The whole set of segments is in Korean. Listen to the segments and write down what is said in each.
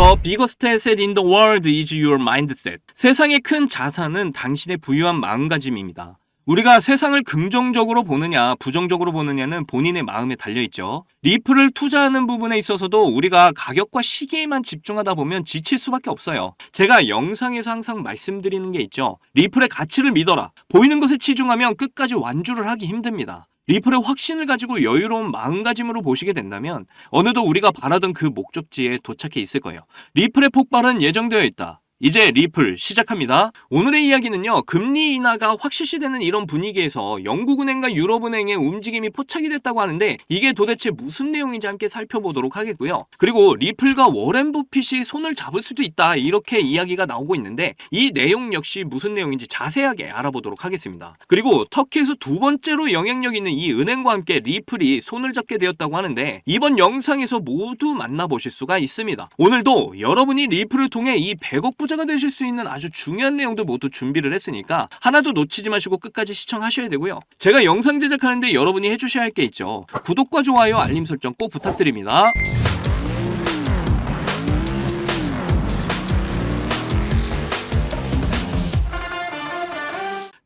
The biggest asset in the world is your mindset. 세상의 큰 자산은 당신의 부유한 마음가짐입니다. 우리가 세상을 긍정적으로 보느냐, 부정적으로 보느냐는 본인의 마음에 달려있죠. 리플을 투자하는 부분에 있어서도 우리가 가격과 시기에만 집중하다 보면 지칠 수밖에 없어요. 제가 영상에서 항상 말씀드리는 게 있죠. 리플의 가치를 믿어라. 보이는 것에 치중하면 끝까지 완주를 하기 힘듭니다. 리플의 확신을 가지고 여유로운 마음가짐으로 보시게 된다면 어느덧 우리가 바라던 그 목적지에 도착해 있을 거예요. 리플의 폭발은 예정되어 있다. 이제 리플 시작합니다. 오늘의 이야기는요, 금리 인하가 확실시 되는 이런 분위기에서 영국은행과 유럽은행의 움직임이 포착이 됐다고 하는데 이게 도대체 무슨 내용인지 함께 살펴보도록 하겠고요. 그리고 리플과 워렌 버핏이 손을 잡을 수도 있다 이렇게 이야기가 나오고 있는데 이 내용 역시 무슨 내용인지 자세하게 알아보도록 하겠습니다. 그리고 터키에서 두 번째로 영향력 있는 이 은행과 함께 리플이 손을 잡게 되었다고 하는데 이번 영상에서 모두 만나보실 수가 있습니다. 오늘도 여러분이 리플을 통해 이 100억 부 자가 되실 수 있는 아주 중요한 내용들 모두 준비를 했으니까 하나도 놓치지 마시고 끝까지 시청하셔야 되고요. 제가 영상 제작하는데 여러분이 해주셔야 할 게 있죠. 구독과 좋아요, 알림 설정 꼭 부탁드립니다.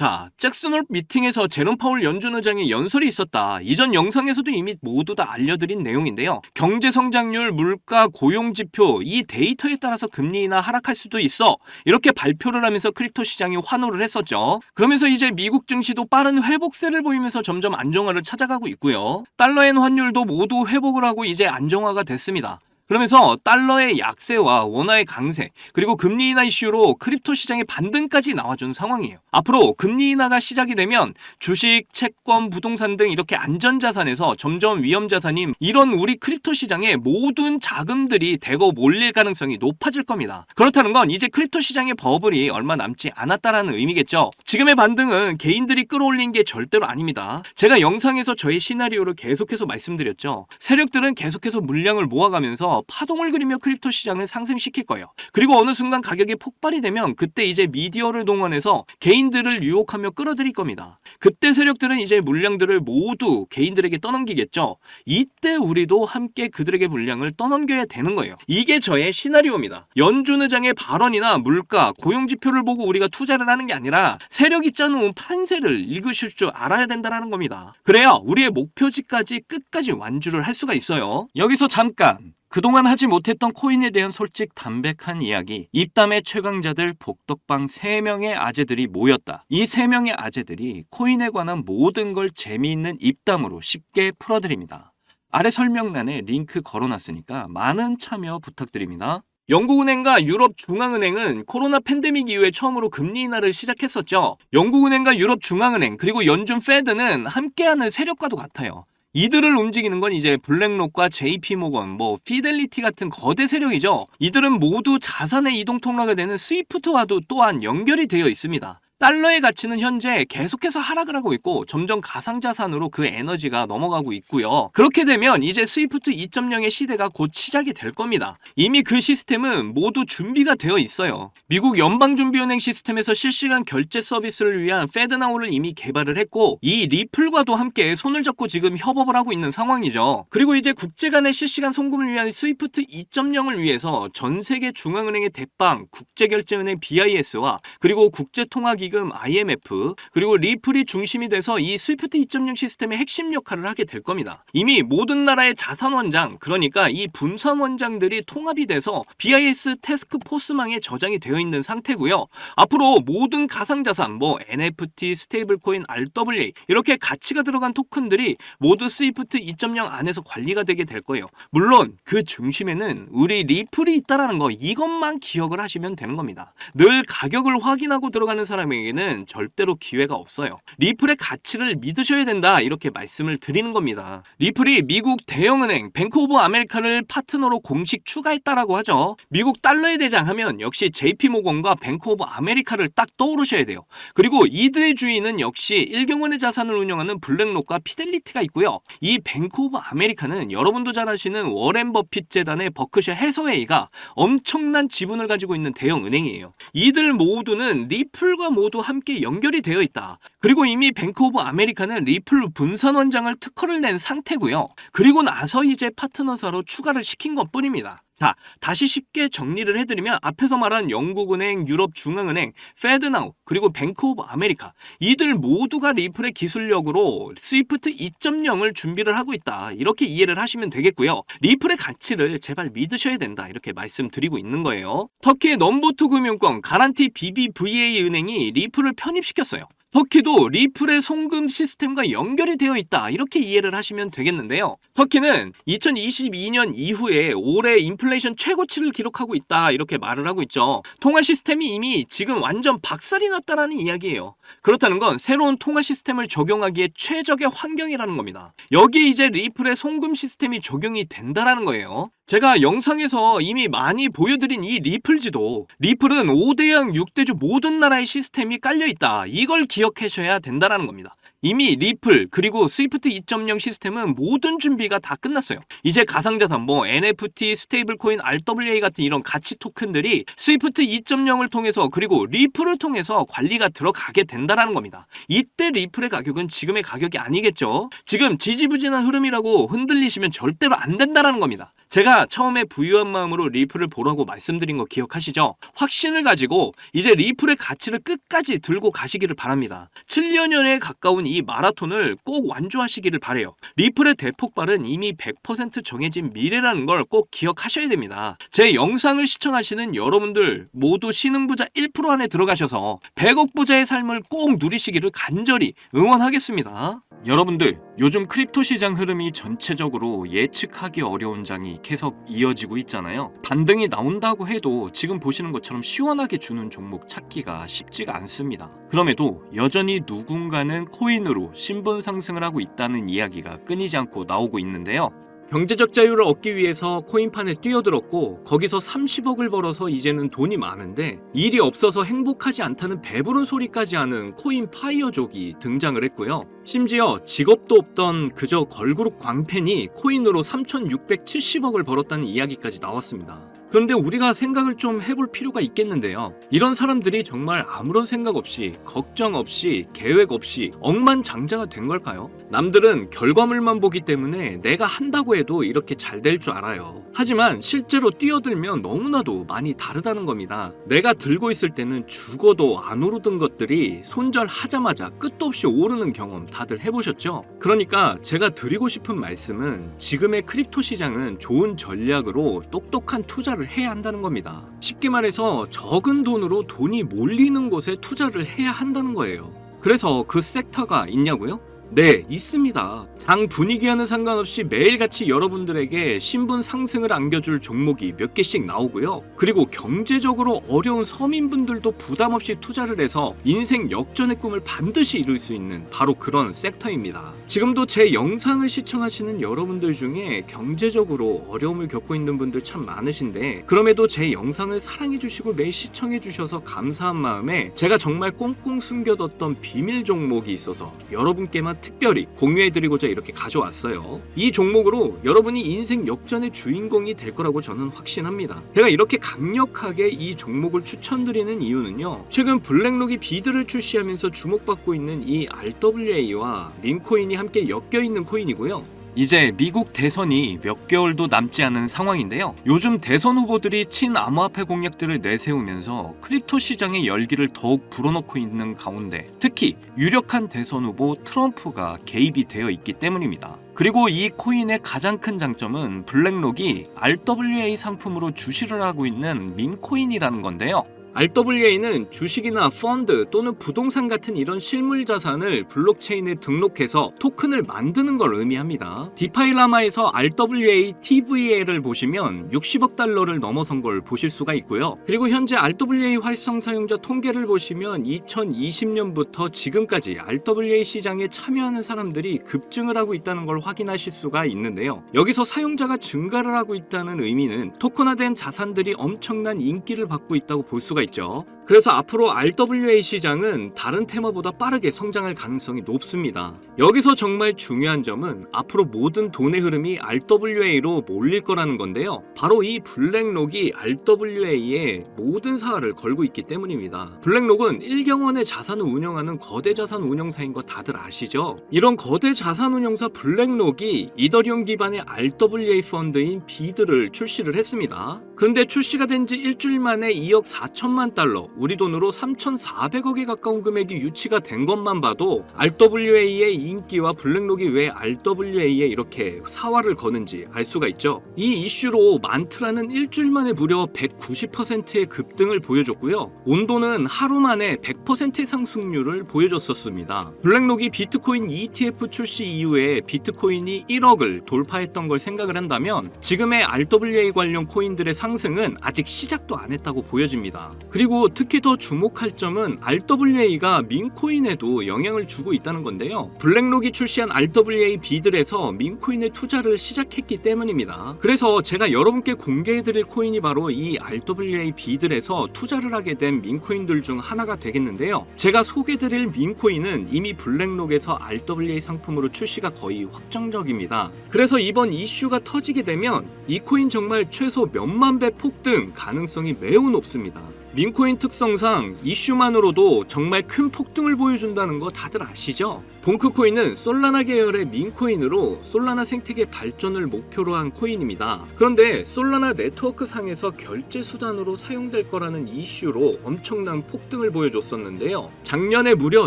자, 잭슨홀 미팅에서 제롬 파울 연준 의장의 연설이 있었다. 이전 영상에서도 이미 모두 다 알려드린 내용인데요. 경제 성장률, 물가, 고용 지표 이 데이터에 따라서 금리 인하 하락할 수도 있어. 이렇게 발표를 하면서 크립토 시장이 환호를 했었죠. 그러면서 이제 미국 증시도 빠른 회복세를 보이면서 점점 안정화를 찾아가고 있고요. 달러엔 환율도 모두 회복을 하고 이제 안정화가 됐습니다. 그러면서 달러의 약세와 원화의 강세 그리고 금리 인하 이슈로 크립토 시장의 반등까지 나와준 상황이에요. 앞으로 금리 인하가 시작이 되면 주식, 채권, 부동산 등 이렇게 안전자산에서 점점 위험자산인 이런 우리 크립토 시장의 모든 자금들이 대거 몰릴 가능성이 높아질 겁니다. 그렇다는 건 이제 크립토 시장의 버블이 얼마 남지 않았다라는 의미겠죠. 지금의 반등은 개인들이 끌어올린 게 절대로 아닙니다. 제가 영상에서 저의 시나리오를 계속해서 말씀드렸죠. 세력들은 계속해서 물량을 모아가면서 파동을 그리며 크립토 시장을 상승시킬 거예요. 그리고 어느 순간 가격이 폭발이 되면 그때 이제 미디어를 동원해서 개인들을 유혹하며 끌어들일 겁니다. 그때 세력들은 이제 물량들을 모두 개인들에게 떠넘기겠죠. 이때 우리도 함께 그들에게 물량을 떠넘겨야 되는 거예요. 이게 저의 시나리오입니다. 연준 의장의 발언이나 물가, 고용 지표를 보고 우리가 투자를 하는 게 아니라 세력이 짜놓은 판세를 읽으실 줄 알아야 된다는 겁니다. 그래야 우리의 목표지까지 끝까지 완주를 할 수가 있어요. 여기서 잠깐 그동안 하지 못했던 코인에 대한 솔직 담백한 이야기. 입담의 최강자들 복덕방 3명의 아재들이 모였다. 이 3명의 아재들이 코인에 관한 모든 걸 재미있는 입담으로 쉽게 풀어드립니다. 아래 설명란에 링크 걸어놨으니까 많은 참여 부탁드립니다. 영국은행과 유럽중앙은행은 코로나 팬데믹 이후에 처음으로 금리 인하를 시작했었죠. 영국은행과 유럽중앙은행 그리고 연준 페드는 함께하는 세력과도 같아요. 이들을 움직이는 건 이제 블랙록과 JP모건, 뭐 피델리티 같은 거대 세력이죠. 이들은 모두 자산의 이동 통로가 되는 스위프트와도 또한 연결이 되어 있습니다. 달러의 가치는 현재 계속해서 하락을 하고 있고 점점 가상자산으로 그 에너지가 넘어가고 있고요. 그렇게 되면 이제 스위프트 2.0의 시대가 곧 시작이 될 겁니다. 이미 그 시스템은 모두 준비가 되어 있어요. 미국 연방준비은행 시스템에서 실시간 결제 서비스를 위한 페드나우를 이미 개발을 했고 이 리플과도 함께 손을 잡고 지금 협업을 하고 있는 상황이죠. 그리고 이제 국제 간의 실시간 송금을 위한 스위프트 2.0을 위해서 전 세계 중앙은행의 대빵, 국제결제은행 BIS와 그리고 국제통화기 금 기금 IMF 그리고 리플이 중심이 돼서 이 스위프트 2.0 시스템의 핵심 역할을 하게 될 겁니다. 이미 모든 나라의 자산 원장 그러니까 이 분산 원장들이 통합이 돼서 BIS 태스크 포스망에 저장이 되어 있는 상태고요. 앞으로 모든 가상 자산 뭐 NFT, 스테이블 코인, RWA 이렇게 가치가 들어간 토큰들이 모두 스위프트 2.0 안에서 관리가 되게 될 거예요. 물론 그 중심에는 우리 리플이 있다라는 거 이것만 기억을 하시면 되는 겁니다. 늘 가격을 확인하고 들어가는 사람에 게 사람에게는 절대로 기회가 없어요. 리플의 가치를 믿으셔야 된다 이렇게 말씀을 드리는 겁니다. 리플이 미국 대형은행 뱅크 오브 아메리카를 파트너로 공식 추가했다라고 하죠. 미국 달러의 대장 하면 역시 JP모건과 뱅크 오브 아메리카를 딱 떠오르셔야 돼요. 그리고 이들의 주인은 역시 일경원의 자산을 운영하는 블랙록과 피델리티가 있고요. 이 뱅크 오브 아메리카는 여러분도 잘 아시는 워렌 버핏 재단의 버크셔 해서웨이가 엄청난 지분을 가지고 있는 대형 은행이에요. 이들 모두는 리플과 모두 모두 함께 연결이 되어 있다. 그리고 이미 뱅크 오브 아메리카는 리플 분산 원장을 특허를 낸 상태고요. 그리고 나서 이제 파트너사로 추가를 시킨 것 뿐입니다. 자, 다시 쉽게 정리를 해드리면 앞에서 말한 영국은행, 유럽중앙은행, 페드나우, 그리고 뱅크 오브 아메리카 이들 모두가 리플의 기술력으로 스위프트 2.0을 준비를 하고 있다. 이렇게 이해를 하시면 되겠고요. 리플의 가치를 제발 믿으셔야 된다. 이렇게 말씀드리고 있는 거예요. 터키의 넘버2 금융권 가란티 BBVA 은행이 리플을 편입시켰어요. 터키도 리플의 송금 시스템과 연결이 되어 있다. 이렇게 이해를 하시면 되겠는데요. 터키는 2022년 이후에 올해 인플레이션 최고치를 기록하고 있다. 이렇게 말을 하고 있죠. 통화 시스템이 이미 지금 완전 박살이 났다라는 이야기예요. 그렇다는 건 새로운 통화 시스템을 적용하기에 최적의 환경이라는 겁니다. 여기에 이제 리플의 송금 시스템이 적용이 된다라는 거예요. 제가 영상에서 이미 많이 보여드린 이 리플 지도 리플은 5대양 6대주 모든 나라의 시스템이 깔려있다. 이걸 기 억하셔야 된다는 겁니다. 이미 리플 그리고 스위프트 2.0 시스템은 모든 준비가 다 끝났어요. 이제 가상자산 뭐 NFT, 스테이블코인, RWA 같은 이런 가치 토큰들이 스위프트 2.0을 통해서 그리고 리플을 통해서 관리가 들어가게 된다라는 겁니다. 이때 리플의 가격은 지금의 가격이 아니겠죠. 지금 지지부진한 흐름이라고 흔들리시면 절대로 안 된다라는 겁니다. 제가 처음에 부유한 마음으로 리플을 보라고 말씀드린 거 기억하시죠? 확신을 가지고 이제 리플의 가치를 끝까지 들고 가시기를 바랍니다. 7년여에 가까운 이 마라톤을 꼭 완주하시기를 바래요. 리플의 대폭발은 이미 100% 정해진 미래라는 걸 꼭 기억하셔야 됩니다. 제 영상을 시청하시는 여러분들 모두 신흥부자 1% 안에 들어가셔서 100억 부자의 삶을 꼭 누리시기를 간절히 응원하겠습니다. 여러분들, 요즘 크립토 시장 흐름이 전체적으로 예측하기 어려운 장이 계속 이어지고 있잖아요. 반등이 나온다고 해도 지금 보시는 것처럼 시원하게 주는 종목 찾기가 쉽지가 않습니다. 그럼에도 여전히 누군가는 코인으로 신분 상승을 하고 있다는 이야기가 끊이지 않고 나오고 있는데요. 경제적 자유를 얻기 위해서 코인판에 뛰어들었고 거기서 30억을 벌어서 이제는 돈이 많은데 일이 없어서 행복하지 않다는 배부른 소리까지 하는 코인 파이어족이 등장을 했고요. 심지어 직업도 없던 그저 걸그룹 광팬이 코인으로 3,670억을 벌었다는 이야기까지 나왔습니다. 그런데 우리가 생각을 좀 해볼 필요가 있겠는데요. 이런 사람들이 정말 아무런 생각 없이, 걱정 없이, 계획 없이 억만장자가 된 걸까요? 남들은 결과물만 보기 때문에 내가 한다고 해도 이렇게 잘 될 줄 알아요. 하지만 실제로 뛰어들면 너무나도 많이 다르다는 겁니다. 내가 들고 있을 때는 죽어도 안 오르던 것들이 손절하자마자 끝도 없이 오르는 경험 다들 해보셨죠? 그러니까 제가 드리고 싶은 말씀은 지금의 크립토 시장은 좋은 전략으로 똑똑한 투자를 해야 한다는 겁니다. 쉽게 말해서 적은 돈으로 돈이 몰리는 곳에 투자를 해야 한다는 거예요. 그래서 그 섹터가 있냐고요? 네, 있습니다. 장 분위기와는 상관없이 매일같이 여러분들에게 신분 상승을 안겨줄 종목이 몇 개씩 나오고요. 그리고 경제적으로 어려운 서민분들도 부담 없이 투자를 해서 인생 역전의 꿈을 반드시 이룰 수 있는 바로 그런 섹터입니다. 지금도 제 영상을 시청하시는 여러분들 중에 경제적으로 어려움을 겪고 있는 분들 참 많으신데 그럼에도 제 영상을 사랑해주시고 매일 시청해주셔서 감사한 마음에 제가 정말 꽁꽁 숨겨뒀던 비밀 종목이 있어서 여러분께만 특별히 공유해드리고자 이렇게 가져왔어요. 이 종목으로 여러분이 인생 역전의 주인공이 될 거라고 저는 확신합니다. 제가 이렇게 강력하게 이 종목을 추천드리는 이유는요. 최근 블랙록이 비드를 출시하면서 주목받고 있는 이 RWA와 림코인이 함께 엮여 있는 코인이고요. 이제 미국 대선이 몇 개월도 남지 않은 상황인데요. 요즘 대선 후보들이 친암호화폐 공약들을 내세우면서 크립토 시장의 열기를 더욱 불어넣고 있는 가운데 특히 유력한 대선 후보 트럼프가 개입이 되어 있기 때문입니다. 그리고 이 코인의 가장 큰 장점은 블랙록이 RWA 상품으로 주시를 하고 있는 민코인이라는 건데요. RWA는 주식이나 펀드 또는 부동산 같은 이런 실물 자산을 블록체인에 등록해서 토큰을 만드는 걸 의미합니다. 디파이라마에서 RWA TVA를 보시면 60억 달러를 넘어선 걸 보실 수가 있고요. 그리고 현재 RWA 활성 사용자 통계를 보시면 2020년부터 지금까지 RWA 시장에 참여하는 사람들이 급증을 하고 있다는 걸 확인하실 수가 있는데요. 여기서 사용자가 증가를 하고 있다는 의미는 토큰화된 자산들이 엄청난 인기를 받고 있다고 볼 수가 있죠. 그래서 앞으로 RWA 시장은 다른 테마보다 빠르게 성장할 가능성이 높습니다. 여기서 정말 중요한 점은 앞으로 모든 돈의 흐름이 RWA로 몰릴 거라는 건데요. 바로 이 블랙록이 RWA에 모든 사활을 걸고 있기 때문입니다. 블랙록은 일경원의 자산을 운영하는 거대 자산 운용사인 거 다들 아시죠? 이런 거대 자산 운용사 블랙록이 이더리움 기반의 RWA 펀드인 비드를 출시를 했습니다. 그런데 출시가 된 지 일주일 만에 2억 4천만 달러, 우리 돈으로 3,400억에 가까운 금액이 유치가 된 것만 봐도 RWA의 인기와 블랙록이 왜 RWA에 이렇게 사활을 거는지 알 수가 있죠. 이 이슈로 만트라는 일주일 만에 무려 190%의 급등을 보여줬고요. 온도는 하루 만에 100%의 상승률을 보여줬었습니다. 블랙록이 비트코인 ETF 출시 이후에 비트코인이 1억을 돌파했던 걸 생각을 한다면 지금의 RWA 관련 코인들의 상승은 아직 시작도 안 했다고 보여집니다. 그리고 특히 더 주목할 점은 RWA가 민코인에도 영향을 주고 있다는 건데요. 블랙록이 출시한 RWA 비들에서 민코인의 투자를 시작했기 때문입니다. 그래서 제가 여러분께 공개해드릴 코인이 바로 이 RWA 비들에서 투자를 하게 된 민코인들 중 하나가 되겠는데요. 제가 소개드릴 민코인은 이미 블랙록에서 RWA 상품으로 출시가 거의 확정적입니다. 그래서 이번 이슈가 터지게 되면 이 코인 정말 최소 몇만 배 폭등 가능성이 매우 높습니다. 민코인 특성상 이슈만으로도 정말 큰 폭등을 보여준다는 거 다들 아시죠? 봉크코인은 솔라나 계열의 민코인으로 솔라나 생태계 발전을 목표로 한 코인입니다. 그런데 솔라나 네트워크 상에서 결제 수단으로 사용될 거라는 이슈로 엄청난 폭등을 보여줬었는데요. 작년에 무려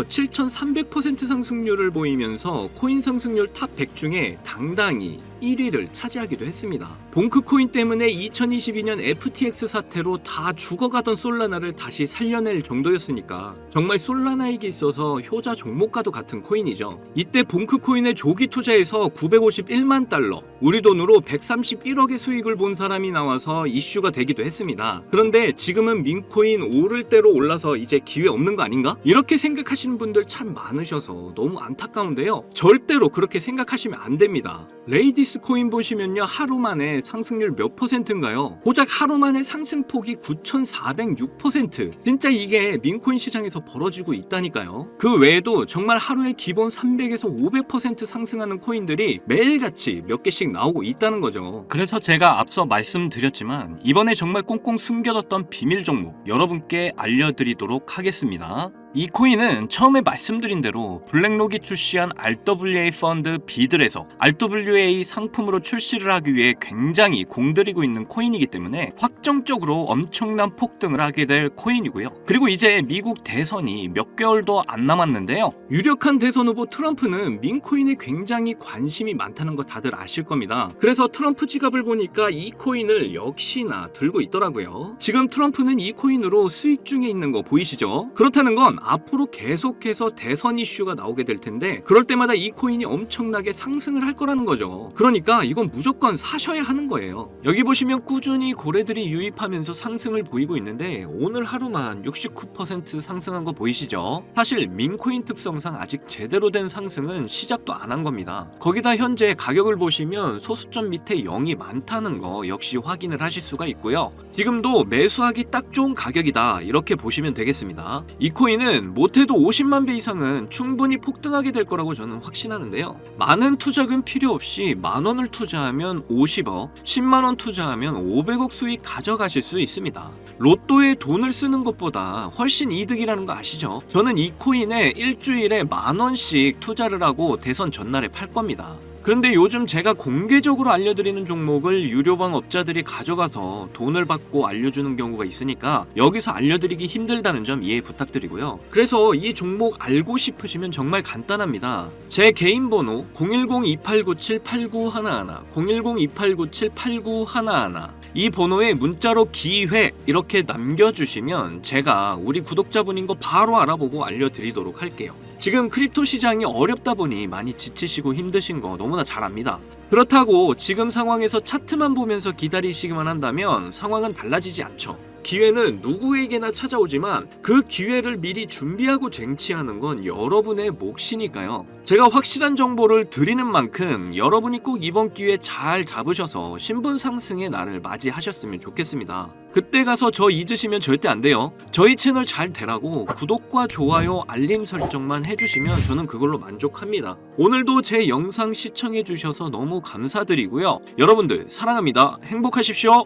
7,300% 상승률을 보이면서 코인 상승률 탑 100 중에 당당히 1위를 차지하기도 했습니다. 봉크코인 때문에 2022년 FTX 사태로 다 죽어가던 솔라나를 다시 살려낼 정도였으니까 정말 솔라나에게 있어서 효자 종목과도 같은 코인 이죠. 이때 봉크 코인에 조기 투자해서 951만 달러, 우리 돈으로 131억의 수익을 본 사람이 나와서 이슈가 되기도 했습니다. 그런데 지금은 민코인 오를 대로 올라서 이제 기회 없는 거 아닌가? 이렇게 생각하시는 분들 참 많으셔서 너무 안타까운데요. 절대로 그렇게 생각하시면 안 됩니다. 레이디스 코인 보시면요 하루 만에 상승률 몇 퍼센트인가요? 고작 하루 만에 상승폭이 9,406% 진짜 이게 민코인 시장에서 벌어지고 있다니까요 그 외에도 정말 하루에 기본 300에서 500% 상승하는 코인들이 매일같이 몇 개씩 나오고 있다는 거죠. 그래서 제가 앞서 말씀드렸지만 이번에 정말 꽁꽁 숨겨뒀던 비밀 종목 여러분께 알려드리도록 하겠습니다 이 코인은 처음에 말씀드린 대로 블랙록이 출시한 RWA 펀드 비들에서 RWA 상품으로 출시를 하기 위해 굉장히 공들이고 있는 코인이기 때문에 확정적으로 엄청난 폭등을 하게 될 코인이고요. 그리고 이제 미국 대선이 몇 개월도 안 남았는데요. 유력한 대선 후보 트럼프는 민코인에 굉장히 관심이 많다는 거 다들 아실 겁니다. 그래서 트럼프 지갑을 보니까 이 코인을 역시나 들고 있더라고요. 지금 트럼프는 이 코인으로 수익 중에 있는 거 보이시죠? 그렇다는 건 앞으로 계속해서 대선 이슈가 나오게 될 텐데 그럴 때마다 이 코인이 엄청나게 상승을 할 거라는 거죠. 그러니까 이건 무조건 사셔야 하는 거예요. 여기 보시면 꾸준히 고래들이 유입하면서 상승을 보이고 있는데 오늘 하루만 69% 상승한 거 보이시죠? 사실 민코인 특성상 아직 제대로 된 상승은 시작도 안 한 겁니다. 거기다 현재 가격을 보시면 소수점 밑에 0이 많다는 거 역시 확인을 하실 수가 있고요. 지금도 매수하기 딱 좋은 가격이다 이렇게 보시면 되겠습니다. 이 코인 은 못해도 50만 배 이상은 충분히 폭등하게 될 거라고 저는 확신하는데요. 많은 투자금 필요 없이 만 원을 투자하면 50억, 10만 원 투자하면 500억 수익 가져가실 수 있습니다. 로또에 돈을 쓰는 것보다 훨씬 이득이라는 거 아시죠? 저는 이 코인에 일주일에 만 원씩 투자를 하고 대선 전날에 팔 겁니다. 그런데 요즘 제가 공개적으로 알려드리는 종목을 유료방 업자들이 가져가서 돈을 받고 알려주는 경우가 있으니까 여기서 알려드리기 힘들다는 점 이해 부탁드리고요. 그래서 이 종목 알고 싶으시면 정말 간단합니다. 제 개인 번호 010-2897-8911, 010-2897-8911, 이 번호에 문자로 기회 이렇게 남겨주시면 제가 우리 구독자분인 거 바로 알아보고 알려드리도록 할게요. 지금 크립토 시장이 어렵다 보니 많이 지치시고 힘드신 거 너무나 잘 압니다. 그렇다고 지금 상황에서 차트만 보면서 기다리시기만 한다면 상황은 달라지지 않죠. 기회는 누구에게나 찾아오지만 그 기회를 미리 준비하고 쟁취하는 건 여러분의 몫이니까요. 제가 확실한 정보를 드리는 만큼 여러분이 꼭 이번 기회 잘 잡으셔서 신분 상승의 날을 맞이하셨으면 좋겠습니다. 그때 가서 저 잊으시면 절대 안 돼요. 저희 채널 잘 되라고 구독과 좋아요, 알림 설정만 해주시면 저는 그걸로 만족합니다. 오늘도 제 영상 시청해주셔서 너무 감사드리고요. 여러분들 사랑합니다. 행복하십시오.